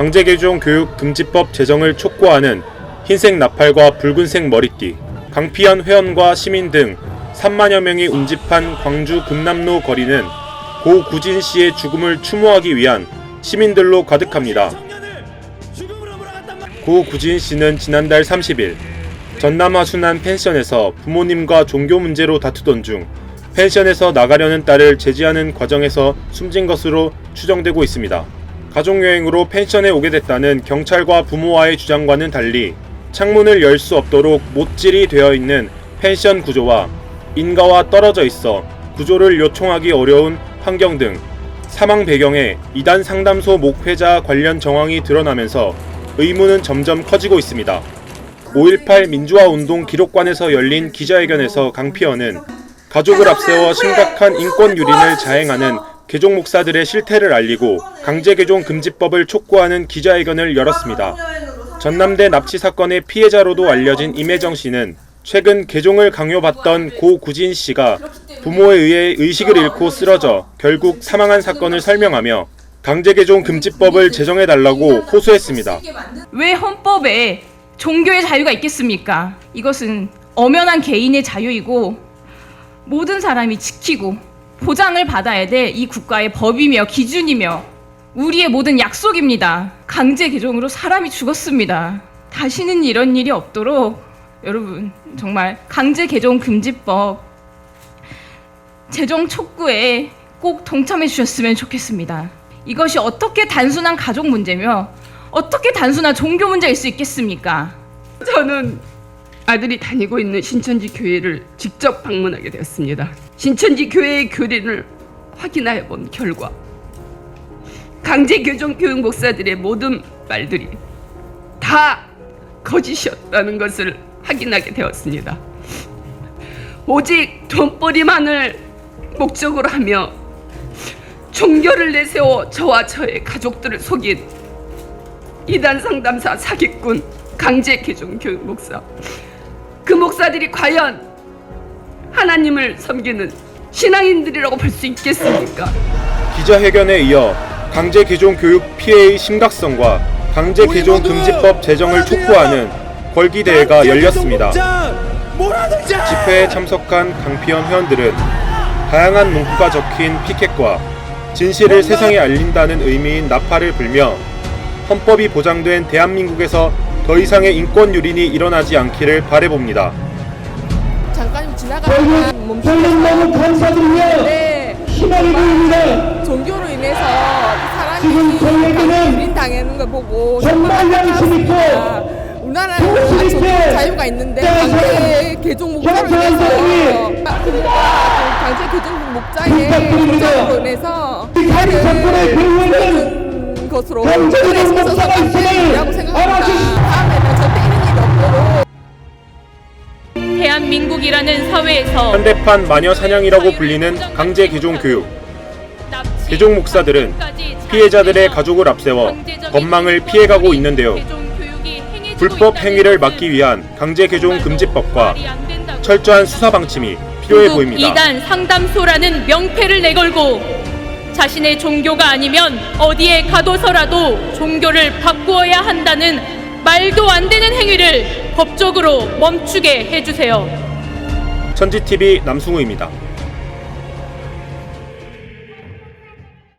강제개종 교육 금지법 제정을 촉구하는 흰색 나팔과 붉은색 머리띠, 강피연 회원과 시민 등 3만여 명이 운집한 광주 금남로 거리는 고 구진 씨의 죽음을 추모하기 위한 시민들로 가득합니다. 고 구진 씨는 지난달 30일 전남화 순환 펜션에서 부모님과 종교 문제로 다투던 중 펜션에서 나가려는 딸을 제지하는 과정에서 숨진 것으로 추정되고 있습니다. 가족여행으로 펜션에 오게 됐다는 경찰과 부모와의 주장과는 달리 창문을 열 수 없도록 못질이 되어 있는 펜션 구조와 인가와 떨어져 있어 구조를 요청하기 어려운 환경 등 사망 배경에 이단 상담소 목회자 관련 정황이 드러나면서 의문은 점점 커지고 있습니다. 5.18 민주화 운동 기록관에서 열린 기자회견에서 강피연은 가족을 앞세워 심각한 인권 유린을 자행하는 개종 목사들의 실태를 알리고 강제 개종 금지법을 촉구하는 기자회견을 열었습니다. 전남대 납치 사건의 피해자로도 알려진 임혜정 씨는 최근 개종을 강요받던 고 구진 씨가 부모에 의해 의식을 잃고 쓰러져 결국 사망한 사건을 설명하며 강제 개종 금지법을 제정해 달라고 호소했습니다. 왜 헌법에 종교의 자유가 있겠습니까? 이것은 엄연한 개인의 자유이고 모든 사람이 지키고 보장을 받아야 될 이 국가의 법이며 기준이며 우리의 모든 약속입니다. 강제 개종으로 사람이 죽었습니다. 다시는 이런 일이 없도록 여러분 정말 강제 개종 금지법 제정 촉구에 꼭 동참해 주셨으면 좋겠습니다. 이것이 어떻게 단순한 가족 문제며 어떻게 단순한 종교 문제일 수 있겠습니까? 저는 아들이 다니고 있는 신천지 교회를 직접 방문하게 되었습니다. 신천지 교회의 교리를 확인하여 본 결과 강제 교정 교육 목사들의 모든 말들이 다 거짓이었다는 것을 확인하게 되었습니다. 오직 돈벌이만을 목적으로 하며 종교를 내세워 저와 저의 가족들을 속인 이단 상담사 사기꾼 강제 개종 교육 목사 그 목사들이 과연 하나님을 섬기는 신앙인들이라고 볼 수 있겠습니까? 기자회견에 이어 강제 개종 교육 피해의 심각성과 강제 개종 금지법 제정을 촉구하는 걸기대회가 열렸습니다. 집회에 참석한 강피연 회원들은 다양한 문구가 적힌 피켓과 진실을 세상에 알린다는 의미인 나팔을 불며 헌법이 보장된 대한민국에서 더 이상의 인권 유린이 일어나지 않기를 바래봅니다. 잠깐 지나가다가 멈춰서 감사드리며 희망을 드립니다. 종교로 인해서 사람이 유린 당하는 걸 보고 정말 양심 있고 우리나라는 종교 자유가 있는데 강제 개종 목자로 인해서 강제 개종 목자의 목자로 인해서 나를 죽는 것으로 그들의 있어서 강제라고 생각합니다. 다음에는 절대 대한민국이라는 사회에서 현대판 마녀 사냥이라고 불리는 강제 개종 교육. 개종 목사들은 피해자들의 가족을 앞세워 법망을 피해가고 있는데요. 불법 행위를 막기 위한 강제 개종 금지법과 철저한 수사 방침이 필요해 보입니다. 이단 상담소라는 명패를 내걸고 자신의 종교가 아니면 어디에 가둬서라도 종교를 바꾸어야 한다는 말도 안 되는 행위를 법적으로 멈추게 해주세요. 천지TV 남승우입니다.